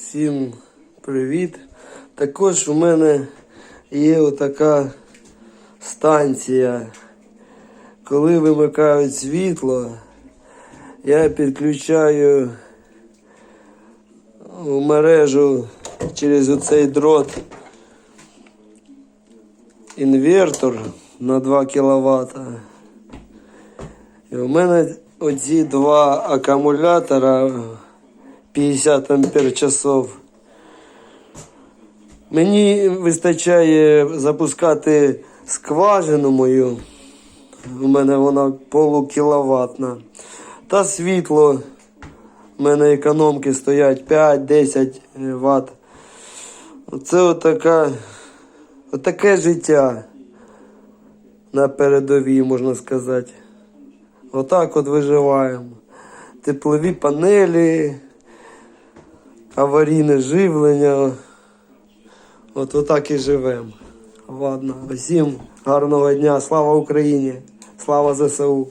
Всім привіт. Також у мене є отака станція. Коли вимикають світло, я підключаю у мережу через оцей дрот інвертор на 2 кВт. І у мене оці два акумулятора 50 ампер часов. Мені вистачає запускати скважину мою. У мене вона полукіловатна. Та світло. У мене економки стоять 5-10 Вт. Оце отака, отаке життя на передовій, можна сказати. Отак от виживаємо. Теплові панелі, аварійне живлення. От отак і живемо. Ладно, всім гарного дня. Слава Україні! Слава ЗСУ!